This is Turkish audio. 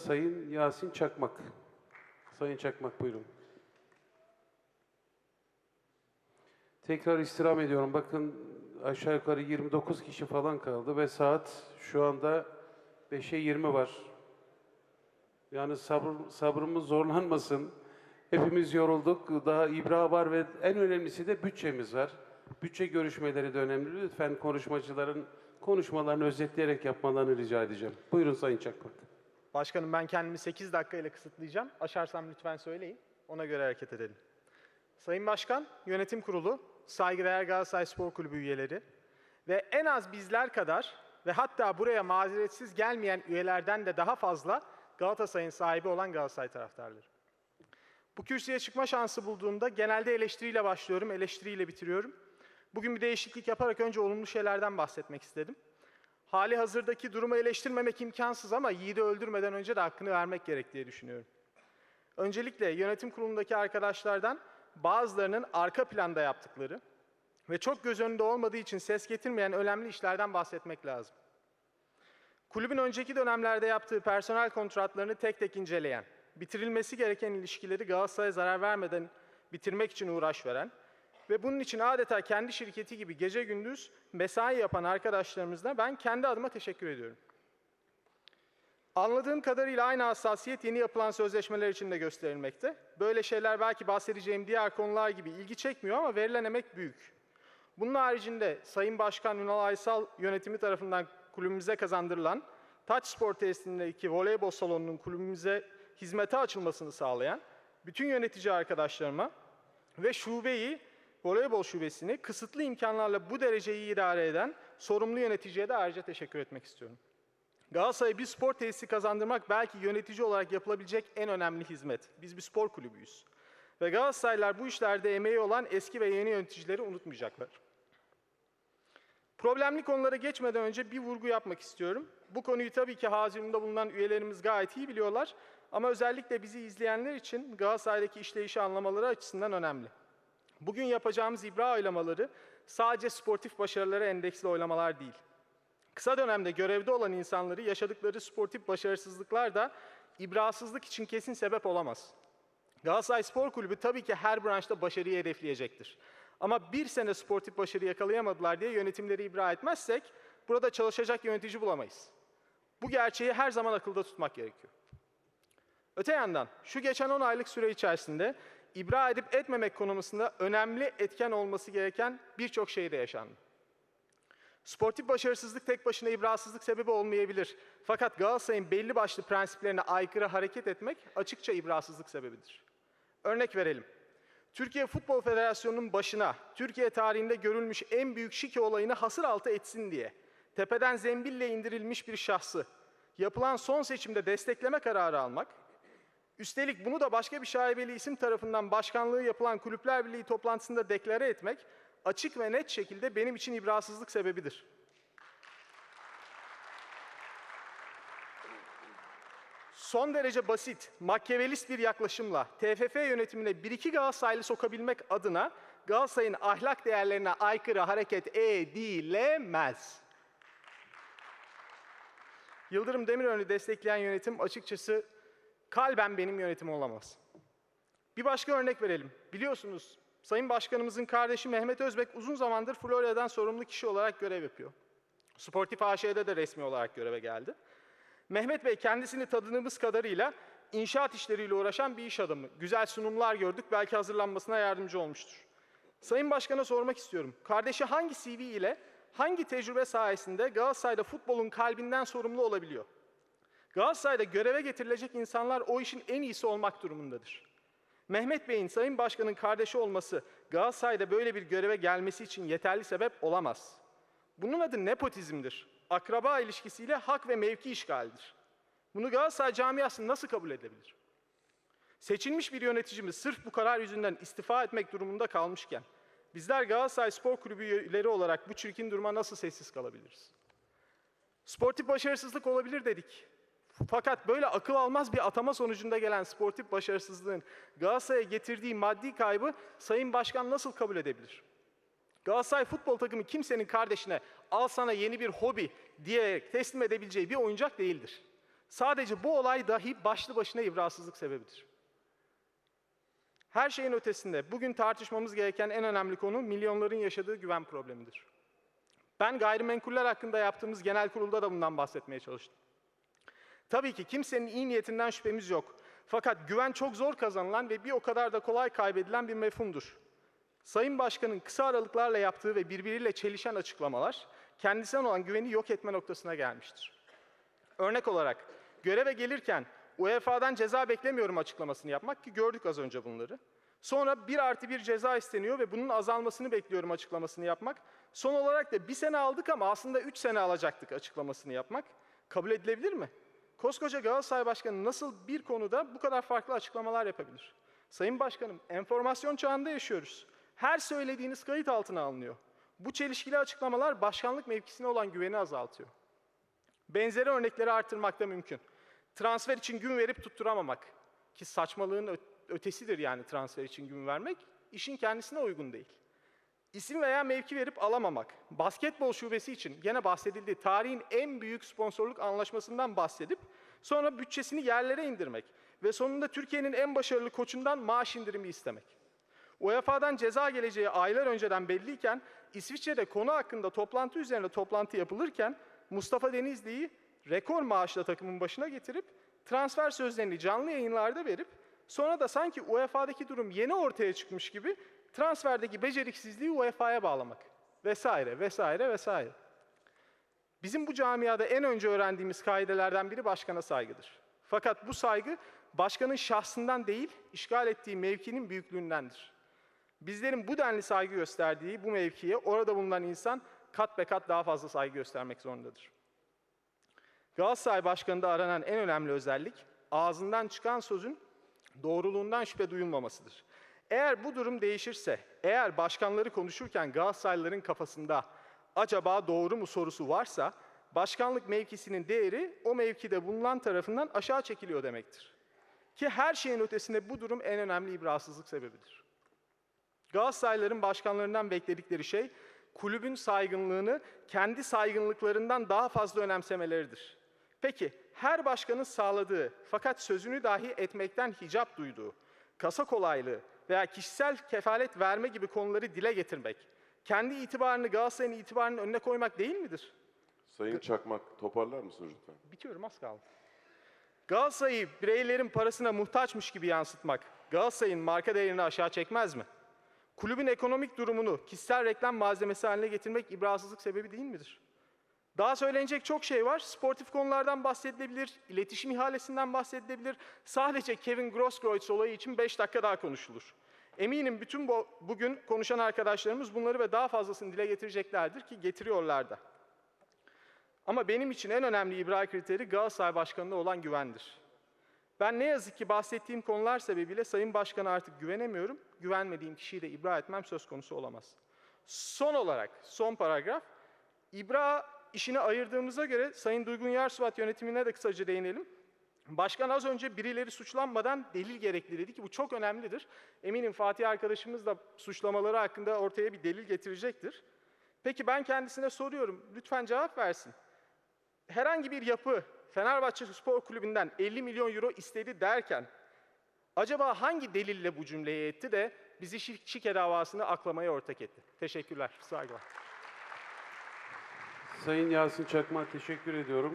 Sayın Yasin Çakmak. Sayın Çakmak buyurun. Tekrar istirham ediyorum. Bakın aşağı yukarı 29 kişi falan kaldı ve saat şu anda 5'e 20 var. Yani sabır, sabrımız zorlanmasın. Hepimiz yorulduk. Daha ibra var ve en önemlisi de bütçemiz var. Bütçe görüşmeleri de önemli. Lütfen konuşmacıların konuşmalarını özetleyerek yapmalarını rica edeceğim. Buyurun Sayın Çakmak. Başkanım ben kendimi 8 dakika ile kısıtlayacağım. Aşarsam lütfen söyleyin. Ona göre hareket edelim. Sayın Başkan, Yönetim Kurulu, saygıdeğer Galatasaray Spor Kulübü üyeleri ve en az bizler kadar ve hatta buraya mazeretsiz gelmeyen üyelerden de daha fazla Galatasaray'ın sahibi olan Galatasaray taraftarları. Bu kürsüye çıkma şansı bulduğumda genelde eleştiriyle başlıyorum, eleştiriyle bitiriyorum. Bugün bir değişiklik yaparak önce olumlu şeylerden bahsetmek istedim. Hali hazırdaki durumu eleştirmemek imkansız ama yiğidi öldürmeden önce de hakkını vermek gerek diye düşünüyorum. Öncelikle yönetim kurulundaki arkadaşlardan bazılarının arka planda yaptıkları ve çok göz önünde olmadığı için ses getirmeyen önemli işlerden bahsetmek lazım. Kulübün önceki dönemlerde yaptığı personel kontratlarını tek tek inceleyen, bitirilmesi gereken ilişkileri Galatasaray'a zarar vermeden bitirmek için uğraş veren ve bunun için adeta kendi şirketi gibi gece gündüz mesai yapan arkadaşlarımızla ben kendi adıma teşekkür ediyorum. Anladığım kadarıyla aynı hassasiyet yeni yapılan sözleşmeler için de gösterilmekte. Böyle şeyler belki bahsedeceğim diğer konular gibi ilgi çekmiyor ama verilen emek büyük. Bunun haricinde Sayın Başkan Ünal Aysal yönetimi tarafından kulübümüze kazandırılan Taç Spor tesisindeki voleybol salonunun kulübümüze hizmete açılmasını sağlayan bütün yönetici arkadaşlarıma ve şubeyi, voleybol şubesini kısıtlı imkanlarla bu dereceyi idare eden sorumlu yöneticiye de ayrıca teşekkür etmek istiyorum. Galatasaray'a bir spor tesisi kazandırmak belki yönetici olarak yapılabilecek en önemli hizmet. Biz bir spor kulübüyüz. Ve Galatasaraylılar bu işlerde emeği olan eski ve yeni yöneticileri unutmayacaklar. Problemli konulara geçmeden önce bir vurgu yapmak istiyorum. Bu konuyu tabii ki hazırlığında bulunan üyelerimiz gayet iyi biliyorlar. Ama özellikle bizi izleyenler için Galatasaray'daki işleyişi anlamaları açısından önemli. Bugün yapacağımız ibra oylamaları sadece sportif başarılara endeksli oylamalar değil. Kısa dönemde görevde olan insanları yaşadıkları sportif başarısızlıklar da ibrasızlık için kesin sebep olamaz. Galatasaray Spor Kulübü tabii ki her branşta başarıyı hedefleyecektir. Ama bir sene sportif başarı yakalayamadılar diye yönetimleri ibra etmezsek burada çalışacak yönetici bulamayız. Bu gerçeği her zaman akılda tutmak gerekiyor. Öte yandan şu geçen 10 aylık süre içerisinde ibra edip etmemek konusunda önemli etken olması gereken birçok şey de yaşandı. Sportif başarısızlık tek başına ibrasızlık sebebi olmayabilir. Fakat Galatasaray'ın belli başlı prensiplerine aykırı hareket etmek açıkça ibrasızlık sebebidir. Örnek verelim. Türkiye Futbol Federasyonu'nun başına Türkiye tarihinde görülmüş en büyük şike olayını hasır altı etsin diye tepeden zembille indirilmiş bir şahsı yapılan son seçimde destekleme kararı almak, üstelik bunu da başka bir şaibeli isim tarafından başkanlığı yapılan Kulüpler Birliği toplantısında deklare etmek açık ve net şekilde benim için ibrasızlık sebebidir. Son derece basit, makyavelist bir yaklaşımla TFF yönetimine 1-2 Galatasaraylı sokabilmek adına Galatasaray'ın ahlak değerlerine aykırı hareket edilemez. Yıldırım Demirören'i destekleyen yönetim açıkçası kalben benim yönetim olamaz. Bir başka örnek verelim. Biliyorsunuz Sayın Başkanımızın kardeşi Mehmet Özbek uzun zamandır Florya'dan sorumlu kişi olarak görev yapıyor. Sportif AŞ'de de resmi olarak göreve geldi. Mehmet Bey kendisini tadınımız kadarıyla inşaat işleriyle uğraşan bir iş adamı. Güzel sunumlar gördük, belki hazırlanmasına yardımcı olmuştur. Sayın Başkan'a sormak istiyorum. Kardeşi hangi CV ile, hangi tecrübe sayesinde Galatasaray'da futbolun kalbinden sorumlu olabiliyor? Galatasaray'da göreve getirilecek insanlar o işin en iyisi olmak durumundadır. Mehmet Bey'in Sayın Başkan'ın kardeşi olması Galatasaray'da böyle bir göreve gelmesi için yeterli sebep olamaz. Bunun adı nepotizmdir. Akraba ilişkisiyle hak ve mevki işgalidir. Bunu Galatasaray camiası nasıl kabul edebilir? Seçilmiş bir yöneticimiz sırf bu karar yüzünden istifa etmek durumunda kalmışken bizler Galatasaray Spor Kulübü üyeleri olarak bu çirkin duruma nasıl sessiz kalabiliriz? Sportif başarısızlık olabilir dedik. Fakat böyle akıl almaz bir atama sonucunda gelen sportif başarısızlığın Galatasaray'a getirdiği maddi kaybı Sayın Başkan nasıl kabul edebilir? Galatasaray futbol takımı kimsenin kardeşine al sana yeni bir hobi diyerek teslim edebileceği bir oyuncak değildir. Sadece bu olay dahi başlı başına ibrasızlık sebebidir. Her şeyin ötesinde bugün tartışmamız gereken en önemli konu milyonların yaşadığı güven problemidir. Ben gayrimenkuller hakkında yaptığımız genel kurulda da bundan bahsetmeye çalıştım. Tabii ki kimsenin iyi niyetinden şüphemiz yok. Fakat güven çok zor kazanılan ve bir o kadar da kolay kaybedilen bir mefhumdur. Sayın Başkan'ın kısa aralıklarla yaptığı ve birbiriyle çelişen açıklamalar kendisine olan güveni yok etme noktasına gelmiştir. Örnek olarak göreve gelirken UEFA'dan ceza beklemiyorum açıklamasını yapmak ki gördük az önce bunları. Sonra bir artı bir ceza isteniyor ve bunun azalmasını bekliyorum açıklamasını yapmak. Son olarak da bir sene aldık ama aslında üç sene alacaktık açıklamasını yapmak. Kabul edilebilir mi? Koskoca Galatasaray Başkanı nasıl bir konuda bu kadar farklı açıklamalar yapabilir? Sayın Başkanım, enformasyon çağında yaşıyoruz. Her söylediğiniz kayıt altına alınıyor. Bu çelişkili açıklamalar başkanlık mevkisine olan güveni azaltıyor. Benzeri örnekleri artırmak da mümkün. Transfer için gün verip tutturamamak ki saçmalığın ötesidir yani transfer için gün vermek, işin kendisine uygun değil. İsim veya mevki verip alamamak. Basketbol şubesi için gene bahsedildiği tarihin en büyük sponsorluk anlaşmasından bahsedip sonra bütçesini yerlere indirmek ve sonunda Türkiye'nin en başarılı koçundan maaş indirimi istemek. UEFA'dan ceza geleceği aylar önceden belliyken İsviçre'de konu hakkında toplantı üzerine toplantı yapılırken Mustafa Denizli'yi rekor maaşla takımın başına getirip transfer sözlerini canlı yayınlarda verip sonra da sanki UEFA'daki durum yeni ortaya çıkmış gibi transferdeki beceriksizliği UEFA'ya bağlamak vesaire vesaire vesaire. Bizim bu camiada en önce öğrendiğimiz kaidelerden biri başkana saygıdır. Fakat bu saygı başkanın şahsından değil, işgal ettiği mevkinin büyüklüğündendir. Bizlerin bu denli saygı gösterdiği bu mevkiye orada bulunan insan kat be kat daha fazla saygı göstermek zorundadır. Galatasaray Başkanı'nda aranan en önemli özellik ağzından çıkan sözün doğruluğundan şüphe duyulmamasıdır. Eğer bu durum değişirse, eğer başkanları konuşurken Galatasaraylıların kafasında acaba doğru mu sorusu varsa, başkanlık mevkisinin değeri o mevkide bulunan tarafından aşağı çekiliyor demektir. Ki her şeyin ötesinde bu durum en önemli ibrasızlık sebebidir. Galatasaraylıların başkanlarından bekledikleri şey, kulübün saygınlığını kendi saygınlıklarından daha fazla önemsemeleridir. Peki, her başkanın sağladığı fakat sözünü dahi etmekten hicap duyduğu, kasa kolaylığı veya kişisel kefalet verme gibi konuları dile getirmek, kendi itibarını Galatasaray'ın itibarının önüne koymak değil midir? Sayın Çakmak toparlar mısınız lütfen? Bitiyorum az kaldı. Galatasaray'ı bireylerin parasına muhtaçmış gibi yansıtmak Galatasaray'ın marka değerini aşağı çekmez mi? Kulübün ekonomik durumunu kişisel reklam malzemesi haline getirmek ibrasızlık sebebi değil midir? Daha söylenecek çok şey var. Sportif konulardan bahsedilebilir, iletişim ihalesinden bahsedilebilir. Sadece Kevin Grosskreutz olayı için 5 dakika daha konuşulur. Eminim bütün bu, bugün konuşan arkadaşlarımız bunları ve daha fazlasını dile getireceklerdir ki getiriyorlar da. Ama benim için en önemli ibra kriteri Galatasaray Başkanı'na olan güvendir. Ben ne yazık ki bahsettiğim konular sebebiyle Sayın Başkan'a artık güvenemiyorum. Güvenmediğim kişiyi de ibra etmem söz konusu olamaz. Son olarak, son paragraf. İbra işini ayırdığımıza göre Sayın Duygun Yarsuvat yönetimine de kısaca değinelim. Başkan az önce birileri suçlanmadan delil gerekli dedi ki bu çok önemlidir. Eminim Fatih arkadaşımız da suçlamaları hakkında ortaya bir delil getirecektir. Peki ben kendisine soruyorum, lütfen cevap versin. Herhangi bir yapı Fenerbahçe Spor Kulübü'nden 50 milyon euro istedi derken acaba hangi delille bu cümleyi etti de bizi şi- şike davasını aklamaya ortak etti? Teşekkürler, saygılar. Sayın Yasin Çakmak teşekkür ediyorum.